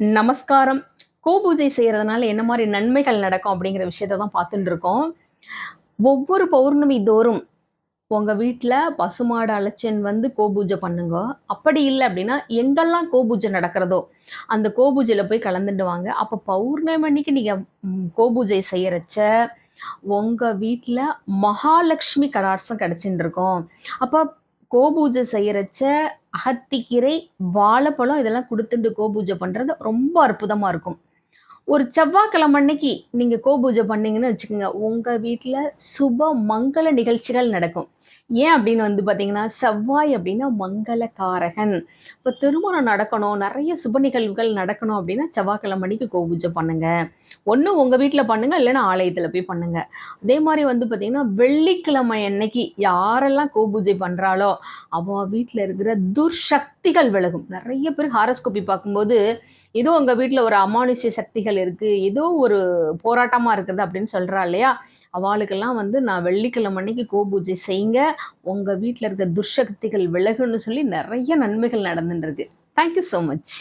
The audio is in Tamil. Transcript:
நமஸ்காரம். கோபூஜை செய்கிறதுனால என்ன மாதிரி நன்மைகள் நடக்கும் அப்படிங்கிற விஷயத்த தான் பார்த்துட்டு இருக்கோம். ஒவ்வொரு பௌர்ணமி தோறும் உங்கள் வீட்டில் பசுமாடு அலட்சன் வந்து கோபூஜை பண்ணுங்க. அப்படி இல்லை அப்படின்னா எங்கெல்லாம் கோபூஜை நடக்கிறதோ அந்த கோபூஜையில் போய் கலந்துட்டு வாங்க. அப்போ பௌர்ணமி அன்னைக்கு நீங்கள் கோபூஜை செய்கிறச்ச உங்கள் வீட்டில் மகாலட்சுமி கடாட்சம் கிடச்சின்னு இருக்கும். அப்போ கோபூஜை செய்யறச்ச அகத்திக்கீரை வாழைப்பழம் இதெல்லாம் கொடுத்துட்டு கோபூஜை பண்ணுறது ரொம்ப அற்புதமாக இருக்கும். ஒரு செவ்வாய்க்கிழமை அன்னைக்கு நீங்கள் கோபூஜை பண்ணீங்கன்னு வச்சுக்கோங்க. உங்கள் வீட்டில் சுப மங்கள நிகழ்ச்சிகள் நடக்கும். ஏன் அப்படின்னு வந்து பார்த்தீங்கன்னா செவ்வாய் அப்படின்னா மங்களக்காரகன். இப்போ திருமணம் நடக்கணும் நிறைய சுப நிகழ்வுகள் நடக்கணும் அப்படின்னா செவ்வாய்க்கிழமை அன்னைக்கு கோபூஜை பண்ணுங்க. ஒன்று உங்கள் வீட்டில் பண்ணுங்க இல்லைன்னா ஆலயத்தில் போய் பண்ணுங்க. அதே மாதிரி வந்து பார்த்தீங்கன்னா வெள்ளிக்கிழமை அன்னைக்கு யாரெல்லாம் கோபூஜை பண்ணுறாளோ அவள் வீட்டில் இருக்கிற துர்சக்திகள் விலகும். நிறைய பேர் ஹாரஸ்கோப்பி பார்க்கும்போது ஏதோ உங்கள் வீட்டில் ஒரு அமானுஷ்ய சக்திகள் இருக்குது ஏதோ ஒரு போராட்டமாக இருக்குது அப்படின்னு சொல்கிறா இல்லையா? அவளுக்கெல்லாம் வந்து நான் வெள்ளிக்கிழமை அன்னைக்கு கோபூஜை செய்யுங்க. உங்கள் வீட்டில் இருக்க துர்சக்திகள் விலகுன்னு சொல்லி நிறைய நன்மைகள் நடந்துருக்கு தேங்க்யூ ஸோ மச்